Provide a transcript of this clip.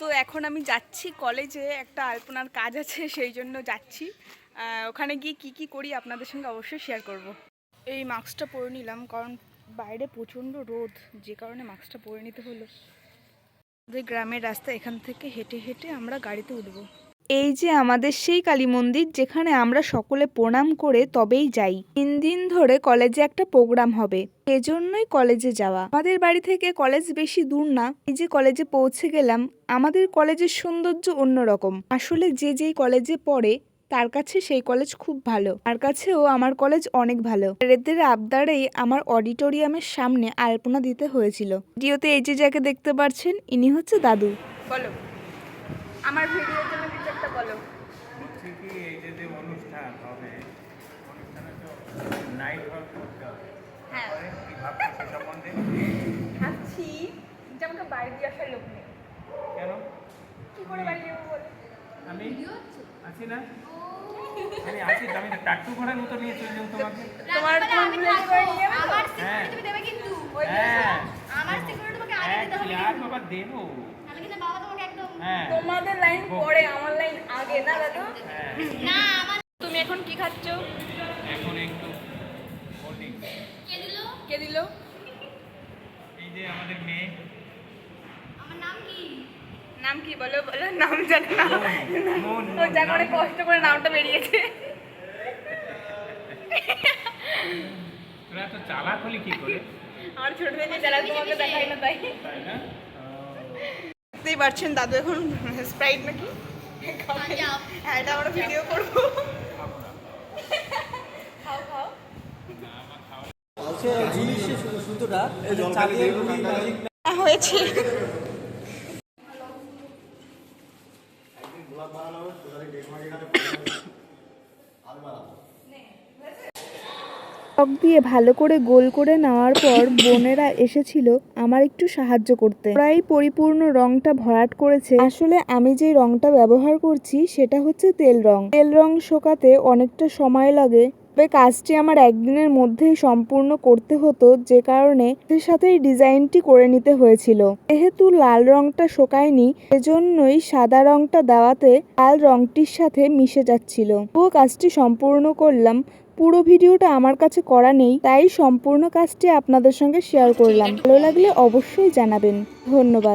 তো এখন আমি যাচ্ছি কলেজে, একটা আলপনার কাজ আছে, সেই জন্য যাচ্ছি। ওখানে গিয়ে কি কি করি আপনাদের সঙ্গে অবশ্যই শেয়ার করব। এই মাস্কটা পরে নিলাম, কারণ বাইরে প্রচণ্ড রোদ, যে কারণে মাস্কটা পরে নিতে হলো। আমাদের গ্রামের রাস্তা এখান থেকে হেঁটে হেঁটে আমরা গাড়িতে উঠবো। এই যে আমাদের সেই কালী মন্দির যেখানে আমরা সকলে প্রণাম করে তবেই যাই। তিন দিন ধরে কলেজে একটা প্রোগ্রাম হবে এজন্যই কলেজে যাওয়া। আমাদের বাড়ি থেকে কলেজ বেশি দূর না, এই যে কলেজে পৌঁছে গেলাম, আমাদের কলেজের সৌন্দর্য অন্যরকম। আসলে যে যেই কলেজে পড়ে, তার কাছে সেই কলেজ খুব ভালো। তার কাছেও আমার কলেজ অনেক ভালো। এদের আবদারেই আমার অডিটোরিয়ামের সামনে আলপনা দিতে হয়েছিল। ভিডিওতে এই যে যাকে দেখতে পাচ্ছেন ইনি হচ্ছে দাদু। বলো। আমার ভিডিওর জন্য কিছু একটা বলো। বলছি কি এই যে যে অনুষ্ঠান হবে অনুষ্ঠানে তো নাইট হল করতে হবে হ্যাঁ। পরে কি ভাবছ সম্বন্ধে? ভাবছি যে আমাকে বাড়ি দিয়ে আসার লোক নেই। কেন? কি করে বাড়ি যাব বলো? আমি আছি না? আমি আছি আমি টাট্টু মতো নিয়ে চলে যাব তোমাকে। তোমার? আমার হ্যাঁ। সিকিউরিটি তুমি দেবে কিন্তু। হ্যাঁ। আমার সিকিউরিটি তোমাকে আগে দিতে হবে এক বাবা দেবো তাহলে কিন্তু বাবা তোমাকে একদম হ্যাঁ তোমাদের লাইন পরে আমার লাইন আগে না দাদু? হ্যাঁ। না আমার তুমি এখন কি খাচ্ছ? এখন একটু কে দিলো? কে দিল? এই যে আমাদের মেয়ে। আমার নাম কি? নাম কি বলো বলো নাম জানো না। ও যা করে কষ্ট করে নামটা বেরিয়েছে। তোরা তো চালাক হলি কি করে? আমার ছোট থেকে যারা তোমাকে দেখাই না তাই না। বুঝতেই পারছেন? দাদু এখন স্প্রাইট নাকি? হ্যাঁ এটা আমরা ভিডিও করব। খাও খাও। হচ্ছে জিনিসের শুধু সুতোটা চালিয়ে গুলি ম্যাজিক হ্যাঁ, হয়েছে টক দিয়ে ভালো করে গোল করে নেওয়ার পর বোনেরা এসেছিল আমার একটু সাহায্য করতে। প্রায় পরিপূর্ণ রংটা ভরাট করেছে। আসলে আমি যে রংটা ব্যবহার করছি সেটা হচ্ছে তেল রং। তেল রং শোকাতে অনেকটা সময় লাগে। তবে কাজটি আমার একদিনের মধ্যেই সম্পূর্ণ করতে হতো, যে কারণে এর সাথেই ডিজাইনটি করে নিতে হয়েছিল। যেহেতু লাল রংটা শোকায়নি, সেজন্যই সাদা রংটা দেওয়াতে লাল রংটির সাথে মিশে যাচ্ছিল। পুরো কাজটি সম্পূর্ণ করলাম। পুরো ভিডিওটা আমার কাছে করা নেই, তাই সম্পূর্ণ কাজটি আপনাদের সঙ্গে শেয়ার করলাম। ভালো লাগলে অবশ্যই জানাবেন। ধন্যবাদ।